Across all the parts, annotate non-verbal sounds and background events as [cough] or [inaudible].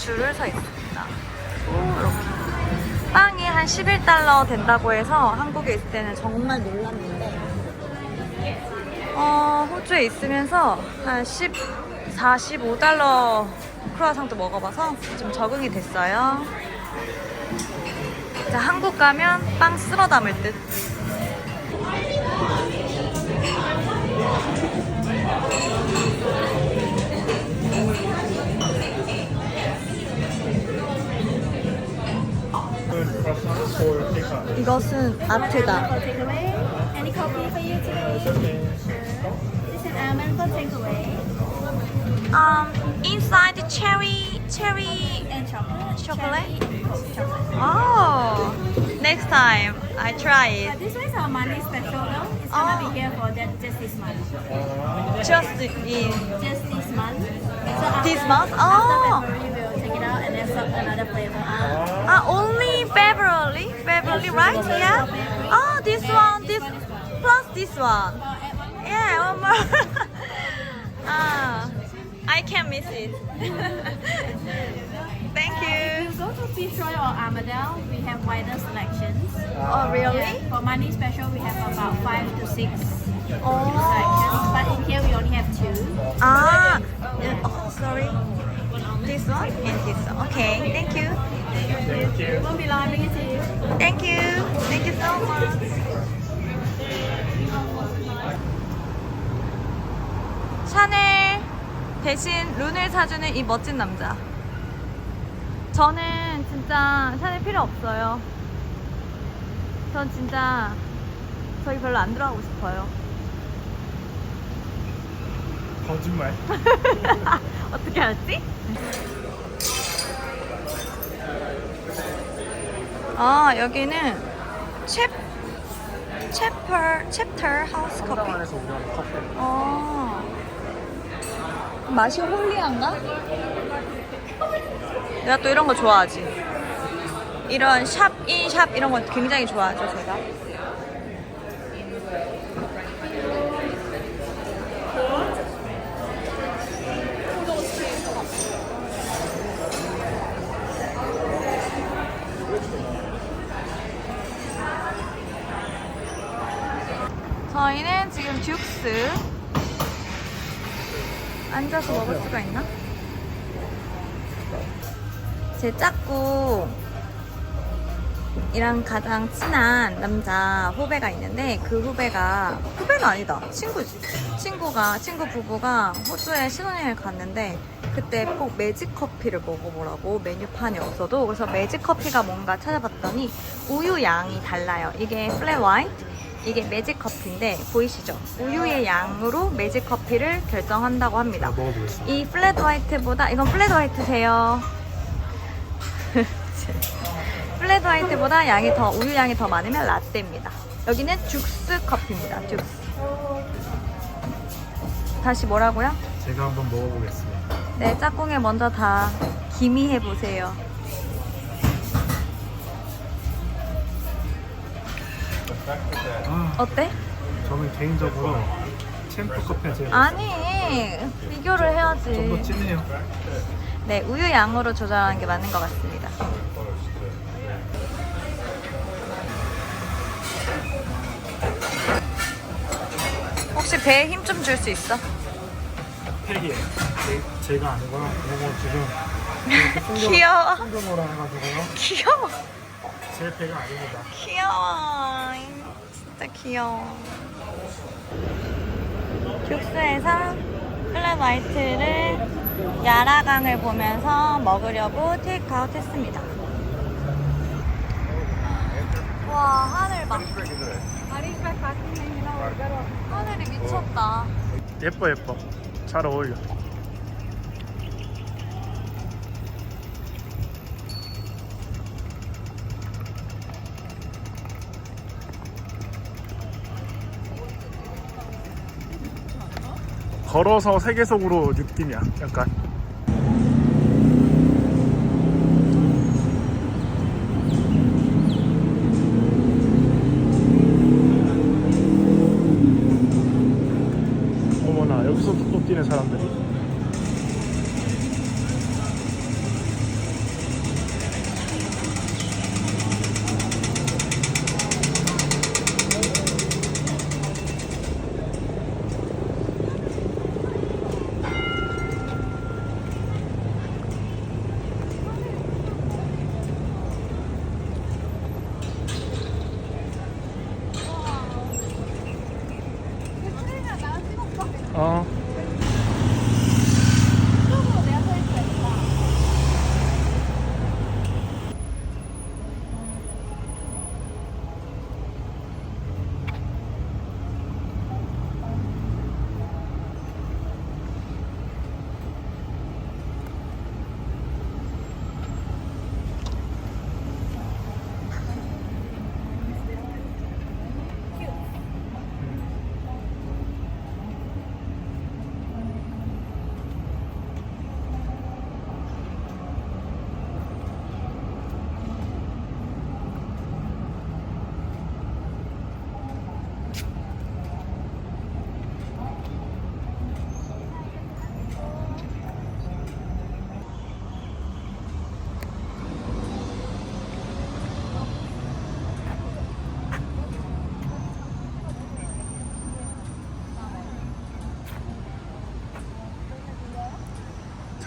줄을 서 있습니다. 오, 이렇게. 빵이 한 11달러 된다고 해서 한국에 있을 때는 정말 놀랐는데 어, 호주에 있으면서 한 10, 45달러 크루아상도 먹어봐서 좀 적응이 됐어요. 자, 한국 가면 빵 쓸어 담을 듯. 이것은 아트다. for takeaway. Any coffee for you today? This is almond for takeaway Um, inside the cherry, cherry. and chocolate. Chocolate? Cherry chocolate. Oh, next time I try But it. this one is our money special though. It's Oh. gonna be here for that just this month. Just in Just this month. So after, This month? After Oh. February, we'll take it out and then sub another flavor out. ah only February, February, right? Yeah. Oh, this one, this plus this one. Add one more. Yeah, one more. [laughs] ah, I can't miss it. [laughs] Thank If you. you go to Fitzroy or Armadale, we have wider selections. Oh, really? Yeah, for money special, we have about five to six Oh. selections. But in here, we only have two. Ah, oh, sorry. This one and this one. Okay, thank you. Thank you. Won't be long, bring it to you. Thank you. Thank you so much. 샤넬 대신 룬을 사주는 이 멋진 남자. 저는 진짜 샤넬 필요 없어요. 전 진짜 저기 별로 안 들어가고 싶어요. 거짓말. 어떻게 알았지? 아 여기는 챕 챕터 챕터 하우스 커피. 우려하는 커피. 어 맛이 홀리한가? 내가 또 이런 거 좋아하지. 이런 샵 인샵 이런 거 굉장히 좋아하죠 제가. 저희는 듀스. 앉아서 먹을 수가 있나? 제 짝꿍 이랑 가장 친한 남자 후배가 있는데 그 후배가 후배는 아니다. 친구지 친구가 친구 부부가 호주에 신혼여행을 갔는데 그때 꼭 매직 커피를 먹어보라고 메뉴판이 없어도 그래서 매직 커피가 뭔가 찾아봤더니 우유 양이 달라요. 이게 플랫 화이트 이게 매직 커피인데 보이시죠 우유의 양으로 매직 커피를 결정한다고 합니다 먹어보겠습니다. 이 플랫 화이트보다 이건 플랫 화이트세요. [laughs] 플랫 화이트보다 양이 더 우유 양이 더 많으면 라떼입니다. 여기는 죽스 커피입니다. 죽스. 다시 뭐라고요? 제가 한번 먹어보겠습니다. 네, 짝꿍에 먼저 다 기미해 보세요. 어때? 저는 개인적으로 챔프 커피가 제일 아니, 비교를 해야지. 좀더 진해요. 네, 우유 양으로 조절하는 게 맞는 것 같습니다. 혹시 배에 힘 좀 줄 수 있어? 팩이에요. 제, 제가 거는 이거 지금 귀여워. 풍경으로 해가지고요. 귀여워. 제 배가 아닙니다. 귀여워. 진짜 귀여워. 죽스에서 플랫 화이트를 야라강을 보면서 먹으려고 테이크아웃 했습니다. 와, 하늘 봐. 하늘이 미쳤다. 예뻐 예뻐. 잘 어울려. 걸어서 세계 속으로 느낌이야. 약간. 어머나 여기서 또 뛰는 사람들이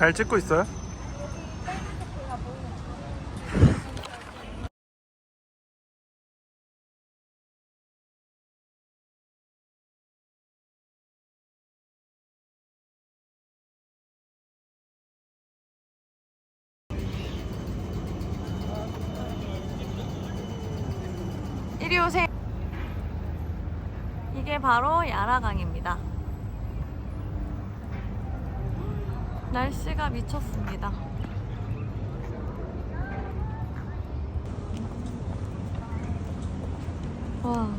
잘 찍고 있어요? 이리 오세요. 이게 바로 야라강입니다. 날씨가 미쳤습니다. 와,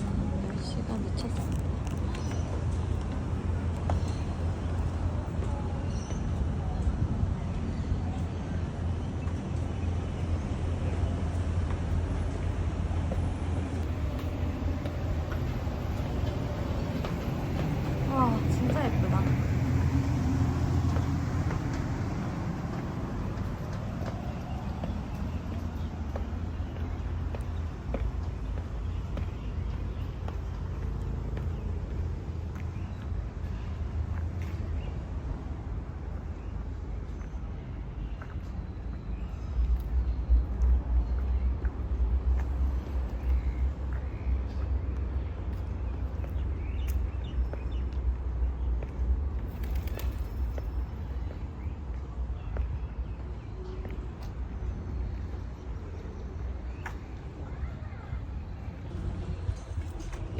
날씨가 미쳤습니다. 와, 진짜 예쁘다.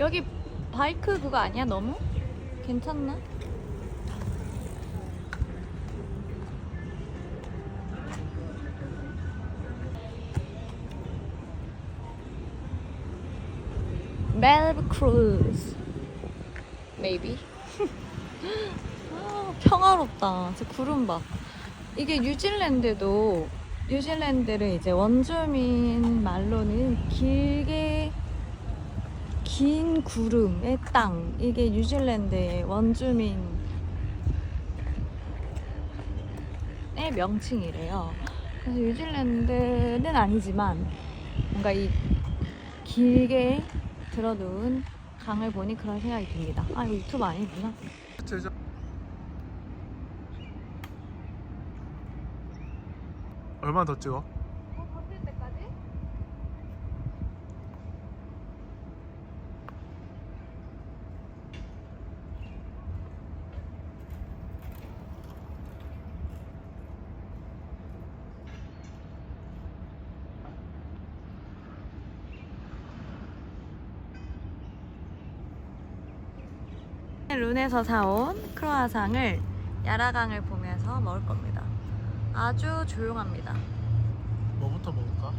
여기 바이크 그거 아니야? 너무? 괜찮나? 멜브 크루즈 maybe [laughs] 아, 평화롭다 저 구름 봐 이게 뉴질랜드도 뉴질랜드를 이제 원주민 말로는 길게 긴 구름의 땅 이게 뉴질랜드의 원주민의 명칭이래요. 그래서 뉴질랜드는 아니지만 뭔가 이 길게 들어놓은 강을 보니 그런 생각이 듭니다. 아 이거 유튜브 아니구나. 얼마 더 찍어? 룬에서 사온 크로아상을 야라강을 보면서 먹을 겁니다. 아주 조용합니다. 뭐부터 먹을까?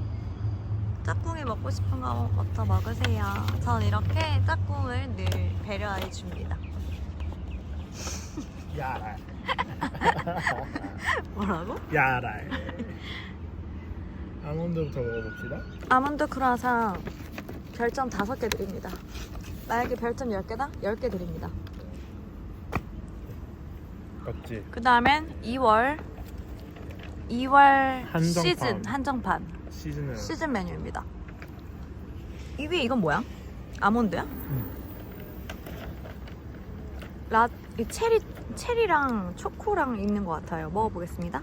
짝꿍이 먹고 싶은 거부터 먹으세요. 전 이렇게 짝꿍을 늘 배려해 줍니다. [laughs] 야랄 [laughs] 뭐라고? 야랄 [laughs] 아몬드부터 먹어봅시다 아몬드 크루아상 별점 5개 드립니다. 만약에 별점 10개다? 10개 드립니다. 맞지? 그 다음엔 2월 2월 한정판. 시즌 한정판 시즌은 시즌 메뉴입니다. 이 위에 이건 뭐야? 아몬드야? 라, 이 체리, 체리랑 초코랑 있는 것 같아요. 먹어보겠습니다.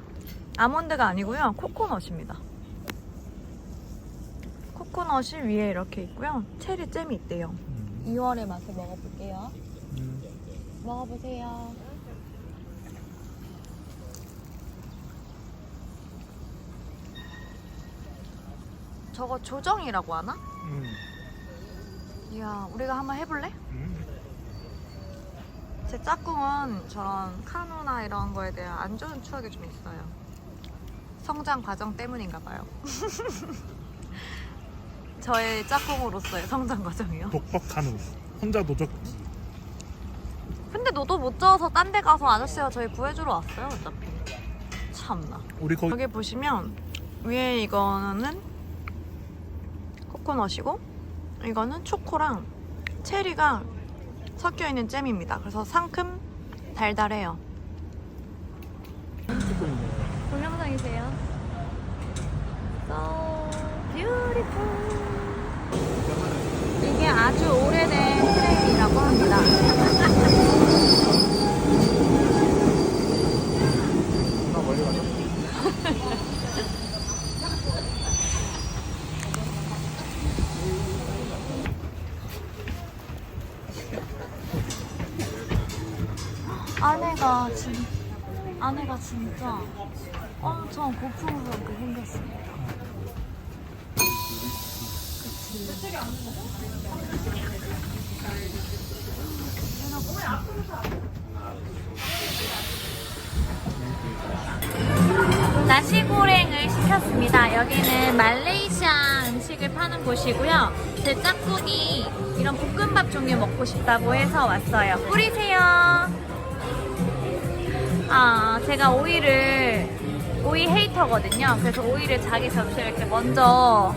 아몬드가 아니고요. 코코넛입니다. 코코넛이 위에 이렇게 있고요. 체리 잼이 있대요. 음. 2월의 맛을 먹어볼게요. 음. 먹어보세요. 저거 조정이라고 하나? 음. 이야, 우리가 한번 해볼래? 음. 제 짝꿍은 저런 카누나 이런 거에 대한 안 좋은 추억이 좀 있어요. 성장 과정 때문인가 봐요. [laughs] 저의 짝꿍으로서의 성장 과정이요. 독박 한우 혼자 도적 근데 너도 못 져서 딴 데 가서 아저씨가 저희 구해주러 왔어요, 어차피. 참나. 우리 거기 여기 보시면 위에 이거는 코코넛이고 이거는 초코랑 체리가 섞여 있는 잼입니다. 그래서 상큼 달달해요. 동영상이세요? So beautiful. 이게 아주 오래된 트레인이라고 합니다. 나 멀리 가예 [laughs] 쁘다. 진 안에가 진짜 엄청 고풍스럽게 생겼습니다. 그치. 나시고랭을 시켰습니다. 여기는 말레이시아 음식을 파는 곳이고요. 제 짝꿍이 이런 볶음밥 종류 먹고 싶다고 해서 왔어요. 뿌리세요. 아, 제가 오이를, 오이 헤이터거든요. 그래서 오이를 자기 접시에 이렇게 먼저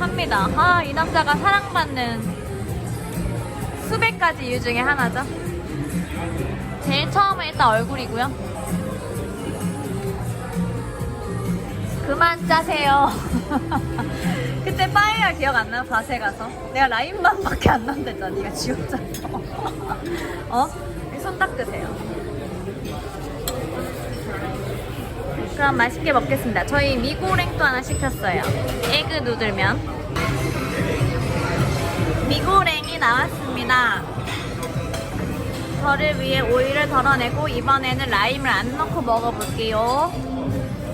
합니다. 아, 이 남자가 사랑받는 수백 가지 이유 중에 하나죠. 제일 처음에 일단 얼굴이고요. 그만 짜세요. [laughs] 그때 빠에야 기억 안 나요? 바세 가서. 내가 라인만밖에 안 난댔잖아. 네가 지웠잖아. [laughs] 어? 손 닦으세요. 그럼 맛있게 먹겠습니다. 저희 미고랭도 하나 시켰어요. 에그 누들면. 미고랭이 나왔습니다. 저를 위해 오이를 덜어내고 이번에는 라임을 안 넣고 먹어볼게요.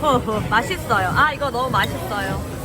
허허, 맛있어요. 아 이거 너무 맛있어요.